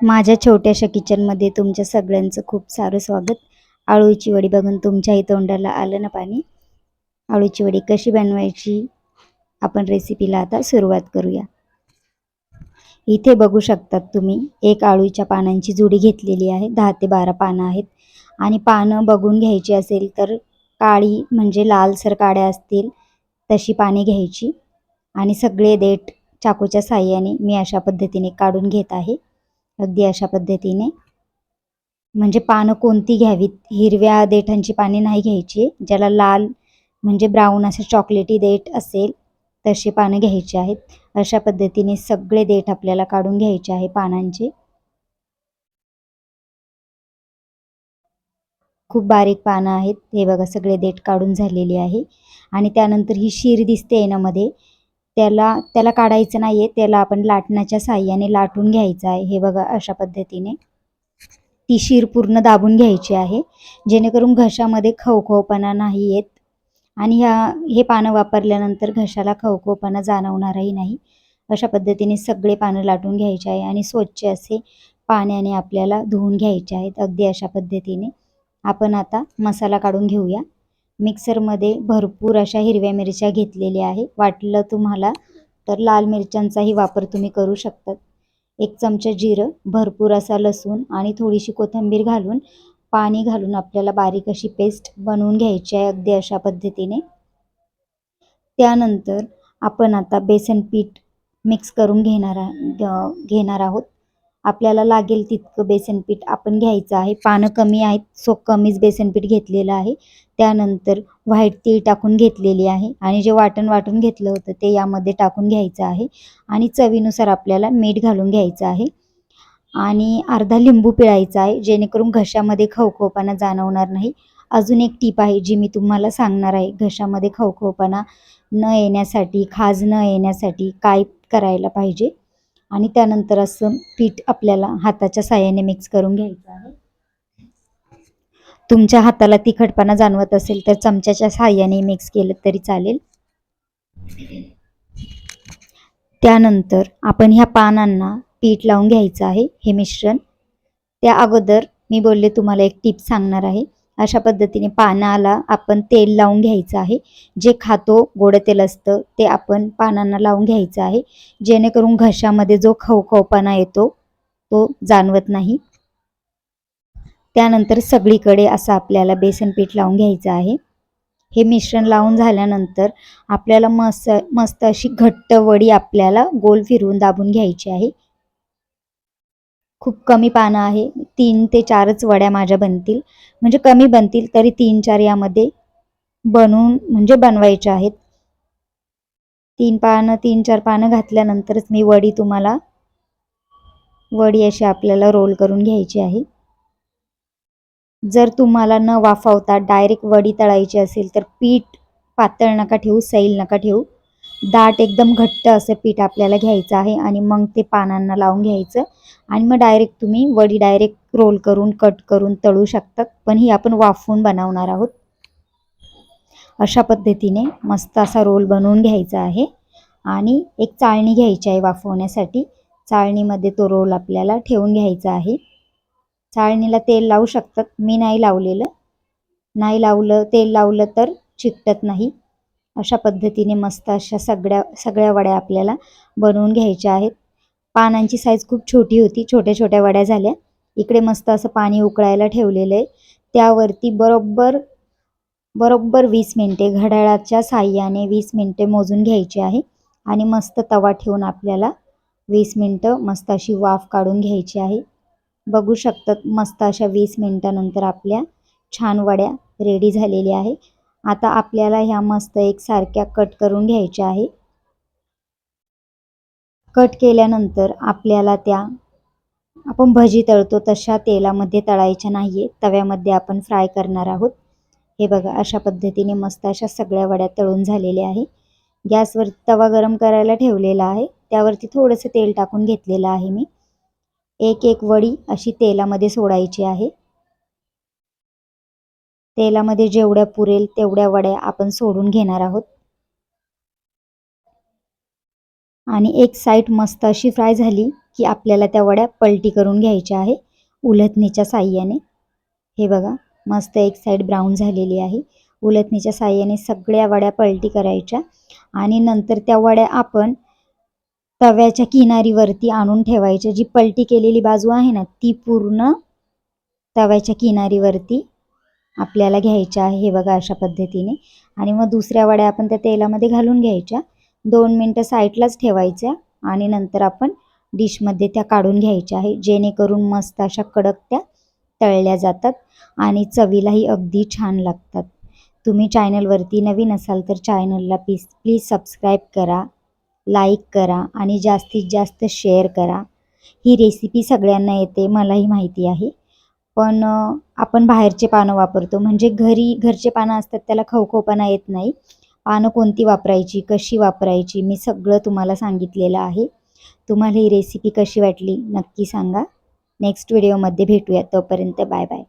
माझ्या छोट्याशा किचनमध्ये तुमच्या सगळ्यांचं खूप सारं स्वागत. आळूची वडी बघून तुमच्याही तोंडाला आलं ना पाणी? आळूची वडी कशी बनवायची? आपण रेसिपीला आता सुरुवात करूया. इथे बघू शकतात तुम्ही एक आळूच्या पानांची जुडी घेतलेली आहे. दहा ते बारा पानं आहेत. आणि पानं बघून घ्यायची असेल तर काळी म्हणजे लालसर काड्या असतील तशी पाने घ्यायची. आणि सगळे देठ चाकूच्या साह्याने मी अशा पद्धतीने काढून घेत आहे. अगदी अशा पद्धतीने. म्हणजे पानं कोणती घ्यावीत? हिरव्या देठांची पाने नाही घ्यायची. ज्याला लाल म्हणजे ब्राऊन असे चॉकलेटी देठ असेल तशी पानं घ्यायची आहेत. अशा पद्धतीने सगळे देठ आपल्याला काढून घ्यायचे आहे पानांचे. खूप बारीक पानं आहेत. हे बघा सगळे देठ काढून झालेली आहे. आणि त्यानंतर ही शीर दिसते येण्यामध्ये. त्याला त्याला काढायचं नाही आहे त्याला आपण लाटण्याच्या साह्याने लाटून घ्यायचं आहे. हे बघा अशा पद्धतीने. ती शीर पूर्ण दाबून घ्यायची आहे. जेणेकरून घशामध्ये खवखवपणा नाही येत. आणि ह्या हे पानं वापरल्यानंतर घशाला खवखवपणा जाणवणारही नाही. अशा पद्धतीने सगळे पानं लाटून घ्यायचे आहे आणि स्वच्छ असे पाण्याने आपल्याला धुवून घ्यायचे आहेत. अगदी अशा पद्धतीने. आपण आता मसाला काढून घेऊया. मिक्सरमध्ये भरपूर अशा हिरव्या मिरच्या घेतलेल्या आहे. वाटलं तुम्हाला तर लाल मिरच्यांचाही वापर तुम्ही करू शकतात. एक चमचा जिरं भरपूर असा लसूण आणि थोडीशी कोथिंबीर घालून पाणी घालून आपल्याला बारीक अशी पेस्ट बनवून घ्यायची आहे अगदी अशा पद्धतीने. त्यानंतर आपण आता बेसन पीठ मिक्स करून घेणार घेणार आहोत. आपल्याला लागेल तितकं बेसन पीठ आपण घ्यायचं आहे. पानं कमी आहेत सो कमीच बेसन पीठ घेतलेलं आहे. त्यानंतर व्हाईट तीळ टाकून घेतलेली आहे आणि जे वाटण वाटून घेतलं होतं ते यामध्ये टाकून घ्यायचं आहे. आणि चवीनुसार आपल्याला मीठ घालून घ्यायचं आहे. आणि अर्धा लिंबू पिळायचा आहे जेणेकरून घशामध्ये खवखवपणा जाणवणार नाही. अजून एक टीप आहे जी मी तुम्हाला सांगणार आहे. घशामध्ये खवखवपणा न येण्यासाठी खाज न येण्यासाठी काय करायला पाहिजे? आणि त्यानंतर असं पीठ आपल्याला हाताच्या साह्याने मिक्स करून घ्यायचं आहे. तुमच्या हाताला तिखटपणा जाणवत असेल तर चमच्याच्या साह्याने मिक्स केलं तरी चालेल. त्यानंतर आपण ह्या पानांना पीठ लावून घ्यायचं आहे हे मिश्रण. त्या अगोदर मी बोलले तुम्हाला एक टिप सांगणार आहे. अशा पद्धतीने पानाला आपण तेल लावून घ्यायचं आहे. जे खातो गोड तेल असतं ते आपण पानांना लावून घ्यायचं आहे. जेणेकरून घशामध्ये जो खवखवपणा येतो तो जाणवत नाही. त्यानंतर सगळीकडे असं आपल्याला बेसन पीठ लावून घ्यायचं आहे. हे मिश्रण लावून झाल्यानंतर आपल्याला मस्त मस्त अशी घट्ट वडी आपल्याला गोल फिरवून दाबून घ्यायची आहे. खूप कमी पानं आहे. तीन ते चारच वड्या माझ्या बनतील. म्हणजे कमी बनतील तरी तीन चार यामध्ये बनवून म्हणजे बनवायच्या आहेत. तीन पानं तीन चार पानं घातल्यानंतरच मी वडी तुम्हाला वडी अशी आपल्याला रोल करून घ्यायची आहे. जर तुम्हाला न वाफवता डायरेक्ट वडी तळायची असेल तर पीठ पातळ नका ठेवू सैल नका ठेवू. दाट एकदम घट्ट असं पीठ आपल्याला घ्यायचं आहे आणि मग ते पानांना लावून घ्यायचं. आणि मग डायरेक्ट तुम्ही वडी डायरेक्ट रोल करून कट करून तळू शकतात पण ही आपण वाफवून बनवणार आहोत. अशा पद्धतीने मस्त असा रोल बनवून घ्यायचा आहे. आणि एक चाळणी घ्यायची आहे वाफवण्यासाठी. चाळणीमध्ये तो रोल आपल्याला ठेवून घ्यायचा आहे. चाळणीला तेल लावू शकतात. मी नाही लावलेलं. नाही लावलं तेल लावलं तर चिकटत नाही. अशा पद्धतीने मस्त अशा सगळ्या सगळ्या वड्या आपल्याला बनवून घ्यायच्या आहेत. पानांची साईज खूप छोटी होती छोट्या छोट्या वड्या झाल्या. इकडे मस्त असं पाणी उकळायला ठेवलेलं आहे. त्यावरती बरोबर बरोबर वीस मिनटे घड्याळाच्या साह्याने वीस मिनटे मोजून घ्यायची आहे. आणि मस्त तवा ठेवून आपल्याला वीस मिनटं मस्त अशी वाफ काढून घ्यायची आहे. बघू शकतात मस्त अशा वीस मिनटानंतर आपल्या छान वड्या रेडी झालेल्या आहे आता आपल्याला ह्या मस्त एकसारख्या कट करून घ्यायच्या आहे. कट केल्यानंतर आपल्याला त्या आपण भजी तळतो तशा तेलामध्ये तळायच्या नाही आहे तव्यामध्ये आपण फ्राय करणार आहोत. हे बघा अशा पद्धतीने मस्त अशा सगळ्या वड्या तळून झालेल्या आहे. गॅसवर तवा गरम करायला ठेवलेला आहे. त्यावरती थोडंसं तेल टाकून घेतलेलं आहे मी. एक एक वडी अशी तेलामध्ये सोडायची आहे. तेलामध्ये जेवढ्या पुरेल तेवढ्या वड्या आपण सोडून घेणार आहोत. आणि एक साईड मस्त अशी फ्राय झाली की आपल्याला त्या वड्या पलटी करून घ्यायच्या आहे उलथणीच्या साह्याने. हे बघा मस्त एक साईड ब्राऊन झालेली आहे. उलथणीच्या साह्याने सगळ्या वड्या पलटी करायच्या आणि नंतर त्या वड्या आपण तव्याच्या किनारीवरती आणून ठेवायच्या. जी पलटी केलेली बाजू आहे ना ती पूर्ण तव्याच्या किनारीवरती आपल्याला घ्यायच्या आहे हे बघा अशा पद्धतीने. आणि मग दुसऱ्या वड्या आपण त्या तेलामध्ये घालून घ्यायच्या. दोन मिनटं साईडलाच ठेवायच्या आणि नंतर आपण डिशमध्ये त्या काढून घ्यायच्या आहे. जेणेकरून मस्त अशा कडक त्या तळल्या जातात आणि चवीलाही अगदी छान लागतात. तुम्ही चॅनलवरती नवीन असाल तर चॅनलला प्लीज प्लीज सबस्क्राईब करा लाईक करा आणि जास्तीत जास्त शेअर करा. ही रेसिपी सगळ्यांना येते मलाही माहिती आहे. पण आपण बाहेरचे पानं वापरतो. म्हणजे घरी घरचे पानं असतात त्याला खवखवपणा येत नाही. पानं कोणती वापरायची कशी वापरायची मी सगळं तुम्हाला सांगितलेलं आहे. तुम्हाला ही रेसिपी कशी वाटली नक्की सांगा. नेक्स्ट व्हिडिओमध्ये भेटूया. तोपर्यंत बाय बाय.